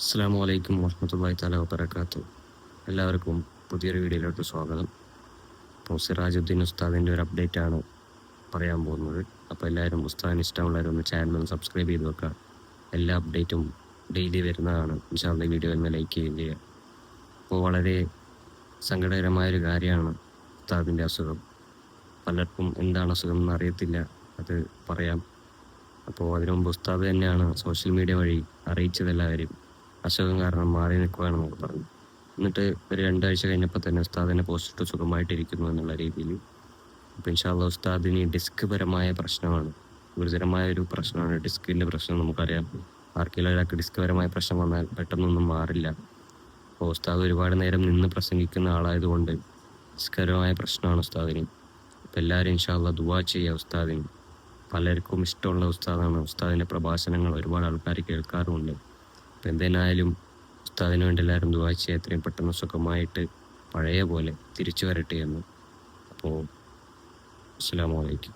അസ്സാം വലൈക്കും വർഹമത്തല്ലാഹി താല വബർക്കാത്തു എല്ലാവർക്കും പുതിയൊരു വീഡിയോയിലോട്ട് സ്വാഗതം. അപ്പോൾ സിറാജുദ്ദീൻ ഉസ്താദിന്റെ ഒരു അപ്ഡേറ്റ് ആണ് പറയാൻ പോകുന്നത്. അപ്പോൾ എല്ലാവരും ഉസ്താദിന് ഇഷ്ടമുള്ളവരൊന്ന് ചാനൽ സബ്സ്ക്രൈബ് ചെയ്ത് വെക്കുക. എല്ലാ അപ്ഡേറ്റും ഡെയിലി വരുന്നതാണ്. ഇൻഷാല്ല വീഡിയോ ഒന്ന് ലൈക്ക് ചെയ്യുക അപ്പോൾ വളരെ സങ്കടകരമായൊരു കാര്യമാണ് ഉസ്താദിന്റെ അസുഖം. പലർക്കും എന്താണ് അസുഖം എന്ന് അറിയത്തില്ല. അത് പറയാം. അപ്പോൾ അതിനുമുമ്പ് ഉസ്താദ് തന്നെയാണ് സോഷ്യൽ മീഡിയ വഴി അറിയിച്ചത് എല്ലാവരും അസുഖം കാരണം മാറി നിൽക്കുകയാണെന്നൊക്കെ പറഞ്ഞു. എന്നിട്ട് ഒരു രണ്ടാഴ്ച കഴിഞ്ഞപ്പോൾ തന്നെ ഉസ്താദിനെ പോസ്റ്റിട്ട് സുഖമായിട്ടിരിക്കുന്നു എന്നുള്ള രീതിയിൽ. അപ്പോൾ ഇൻഷാല്ല ഉസ്താദിന് ഡിസ്ക് പരമായ പ്രശ്നമാണ്. ഗുരുതരമായ ഒരു പ്രശ്നമാണ്. ഡിസ്കിന്റെ പ്രശ്നം നമുക്കറിയാം. ആർക്കെങ്കിലും ഒരാൾക്ക് ഡിസ്ക് പരമായ പ്രശ്നം വന്നാൽ പെട്ടെന്നൊന്നും മാറില്ല. അപ്പോൾ ഉസ്താദ് ഒരുപാട് നേരം നിന്ന് പ്രസംഗിക്കുന്ന ആളായതുകൊണ്ട് ഡിസ്കരമായ പ്രശ്നമാണ് ഉസ്താദിന്. അപ്പോൾ എല്ലാവരും ഇൻഷാല്ല ദുവാ ചെയ്യുക ഉസ്താദിന്. പലർക്കും ഇഷ്ടമുള്ള ഉസ്താദാണ്. ഉസ്താദിന്റെ പ്രഭാഷണങ്ങൾ ഒരുപാട് ആൾക്കാർ കേൾക്കാറുമുണ്ട്. അപ്പോൾ എന്തിനായാലും ഉസ്താദിന് വേണ്ടി എല്ലാവരും ദുവാ എത്രയും പെട്ടെന്ന് സുഖമായിട്ട് പഴയ പോലെ തിരിച്ചു വരട്ടെ എന്ന്. അപ്പോൾ അസ്സാം വലൈക്കും